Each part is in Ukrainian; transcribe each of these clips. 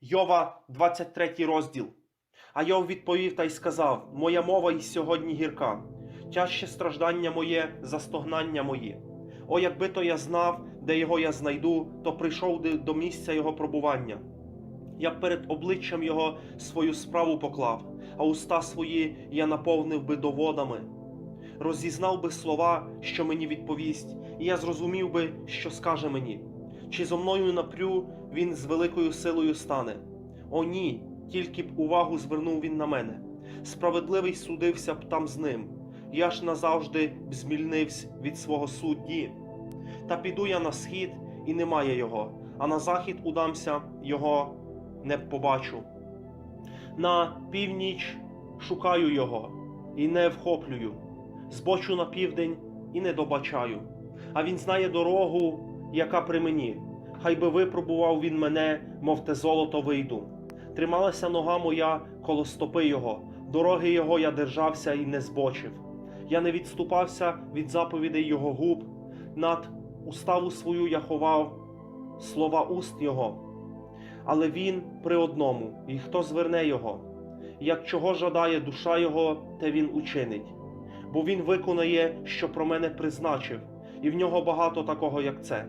Йова, 23 розділ. А Йов відповів та й сказав: Моя мова і сьогодні гірка, тяжче страждання моє, застогнання мої. О, якби то я знав, де його я знайду, то прийшов до місця його пробування. Я перед обличчям його свою справу поклав, а уста свої я наповнив би доводами. Розізнав би слова, що мені відповість, і я зрозумів би, що скаже мені. Чи зо мною напрю він з великою силою стане? О, ні, тільки б увагу звернув він на мене. Справедливий судився б там з ним. Я ж назавжди б змільнився від свого судді. Та піду я на схід, і немає його, а на захід удамся, його не побачу. На північ шукаю його і не вхоплюю, збочу на південь і не добачаю. А він знає дорогу, яка при мені. Хай би випробував він мене, мов те золото вийду. Трималася нога моя коло стопи його, дороги його я держався і не збочив. Я не відступався від заповідей його губ, над уставу свою я ховав слова уст його. Але він при одному, і хто зверне його, як чого жадає душа його, те він учинить. Бо він виконає, що про мене призначив, і в нього багато такого, як це.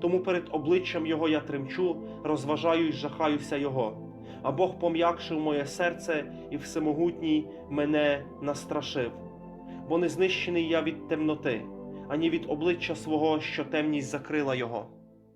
Тому перед обличчям його я тремчу, розважаю й жахаюся його. А Бог пом'якшив моє серце і всемогутній мене настрашив. Бо не знищений я від темноти, ані від обличчя свого, що темність закрила його.